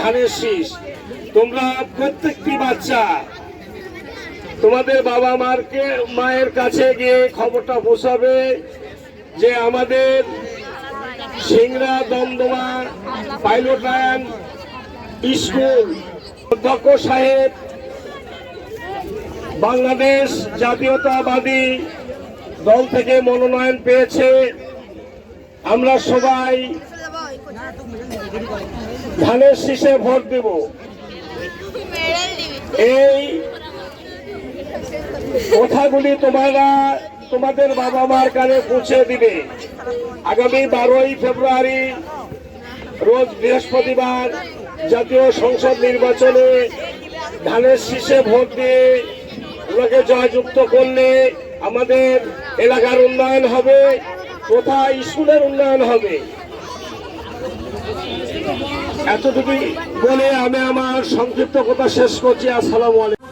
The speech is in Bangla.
ধানের শীষ। তোমরা প্রত্যেকটি বাচ্চা তোমাদের বাবা মারকে, মায়ের কাছে গিয়ে খবরটা পৌঁছাবে যে আমাদের Singra Damdama pilot line school. অধ্যক্ষ সাহেব, বাংলাদেশ জাতীয়তাবাদী দল থেকে মনোনয়ন পেয়েছে। আমরা সবাই ধানের শীষে ভোট দেব। এই কথাগুলি তোমরা তোমাদের বাবা মার কানে পৌঁছে দিবে। আগামী বারোই ফেব্রুয়ারি, রোজ বৃহস্পতিবার জাতীয় সংসদ নির্বাচনে ধানের শীষে ভোট দিয়ে ওনাকে জয়যুক্ত করলে আমাদের এলাকার উন্নয়ন হবে, তথা স্কুলের উন্নয়ন হবে। এতটুকুই বলে আমি আমার সংক্ষিপ্ত কথা শেষ করছি। আসসালামু আলাইকুম।